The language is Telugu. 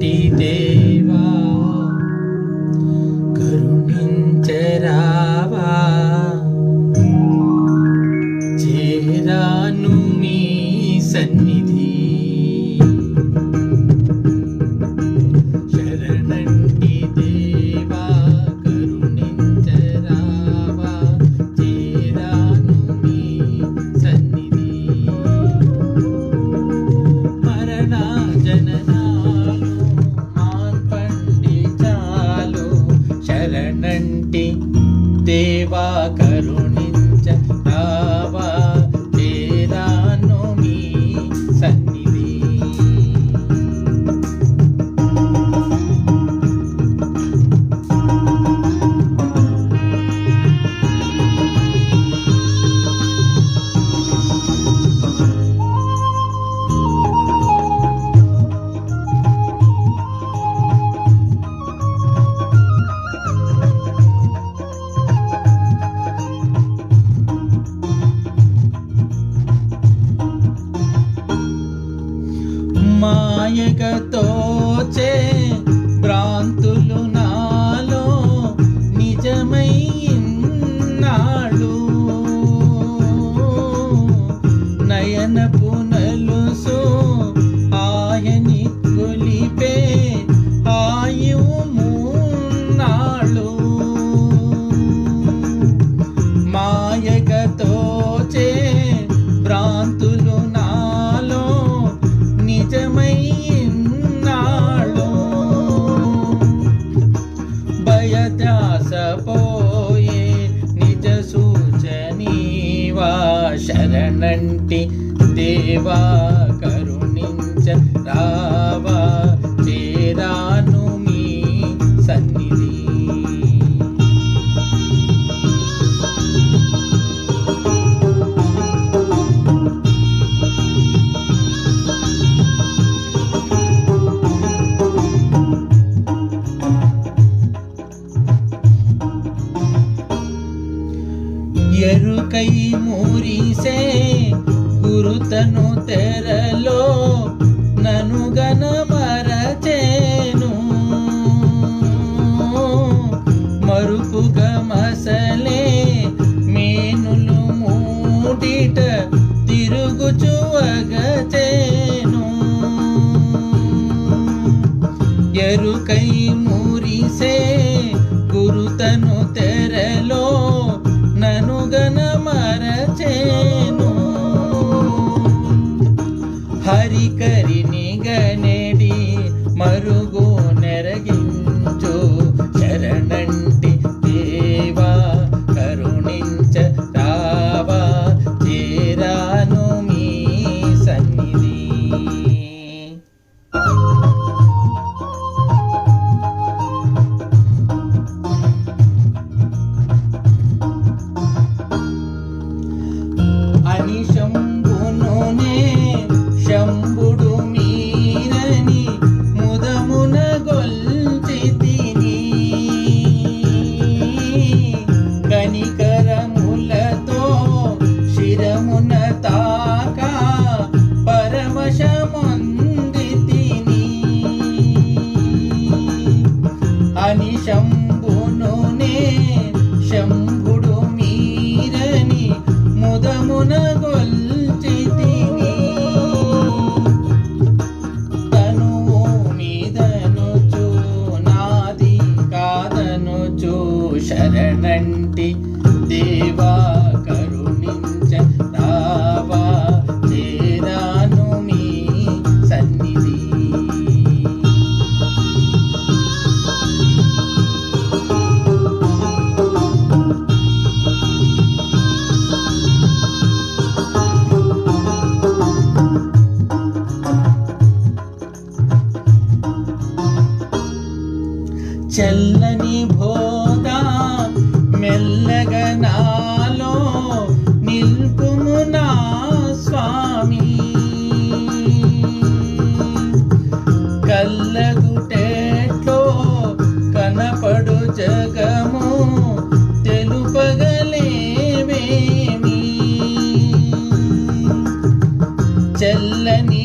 శరణంటి దేవా మాయకతోచే భ్రాంతులు నాలో నిజమై నాళ్ళు నయన పునలుసు ఆయని కొలిపే ఆయువు మూన్నాళ్ళు మాయకతోచే భ్రాంతులు శరణంటి దేవా ఎరుకై మూరిసే గురుతను తెరలో నను గనమరచేను మరుపుగా మసలే మేనులు మూడిట తిరుగుచువగచేను ఎరుకై మూరిసే ననుగనమరచేను హరికరిని గనెడి మరుగు శంభుడు మీరని ముదమున గొల్చి కనికరములతో శిరమున తాక పరమశముంది తిని అని శంభునునే శంభుడు మీరని ముదమున చల్లని బోధ మెల్లగా నాలో నిల్పుము నా స్వామి. కల్లగుటేట్లో కనపడు జగము తెలుపగలేవేమి చల్లని